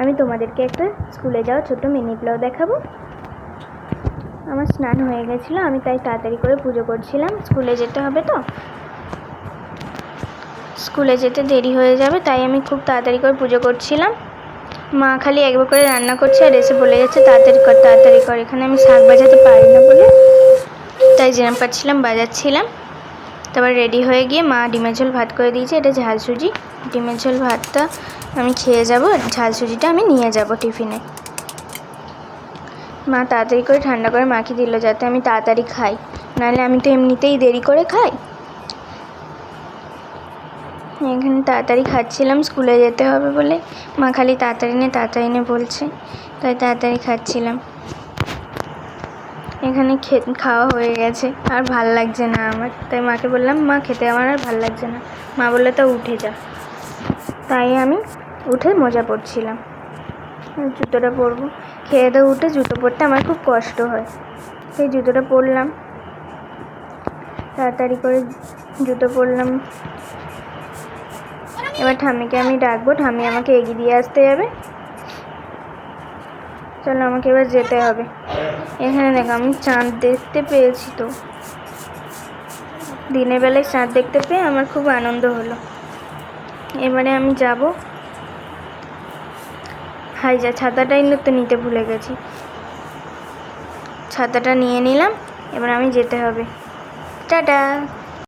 আমি তোমাদেরকে একটা স্কুলে যাওয়া ছোট মিনি ব্লগ দেখাবো। আমার স্নান হয়ে গেছিল, আমি তাই তাড়াতাড়ি করে পুজো করছিলাম। স্কুলে যেতে হবে তো? স্কুলে যেতে দেরি হয়ে যাবে, তাই আমি খুব তাড়াতাড়ি করে পুজো করছিলাম। মা খালি একবার করে রান্না করছে আর এসে বলে যাচ্ছে, তাড়াতাড়ি কর তাড়াতাড়ি কর, এখানে আমি শাক বাজাতে পারি না বলে। তাই যেরম পাচ্ছিলাম বাজাচ্ছিলাম। তারপর রেডি হয়ে গিয়ে মা ডিমের ঝোল ভাত করে দিয়েছে। এটা ঝাল সুজি। ডিমের ঝোল ভাতটা আমি খেয়ে যাব। ঝাল সুজিটা আমি নিয়ে যাব টিফিনে। মা তাড়াতাড়ি করে ঠান্ডা করে মাখিয়ে দিল যাতে আমি তাড়াতাড়ি খাই। নাহলে আমি তো এমনিতেই দেরি করে খাই। এখানে তাড়াতাড়ি খাচ্ছিলাম, স্কুলে যেতে হবে বলে। মা খালি তাড়াতাড়ি নে তাড়াতাড়ি নে বলছে। তাই তাড়াতাড়ি খাচ্ছিলাম। এখানে খে খাওয়া হয়ে গেছে। আর ভালো লাগছে না আমার। তাই মাকে বললাম, মা, খেতে আমার আর ভালো লাগছে না। মা বলল, তো উঠে যা। তাই আমি উঠে মজা পড়ছিলাম। জুতোটা পরবো। খেয়ে দিয়ে উঠে জুতো পরতে আমার খুব কষ্ট হয়। সেই জুতোটা পরলাম। তাড়াতাড়ি করে জুতো পরলাম। এবার ঠাম্মিকে আমি ডাকবো। ঠাম্মি আমাকে এগিয়ে দিয়ে আসতে যাবে। চলো, আমাকে এবার যেতে হবে। এখানে দেখো, আমি চাঁদ দেখতে পেয়েছি তো। দিনের বেলায় চাঁদ দেখতে পেয়ে আমার খুব আনন্দ হলো। এবারে আমি যাব। হাই যা ছাতাটাই তো নিতে ভুলে গেছি। ছাতাটা নিয়ে নিলাম, এবার আমি যেতে হবে। টাটা!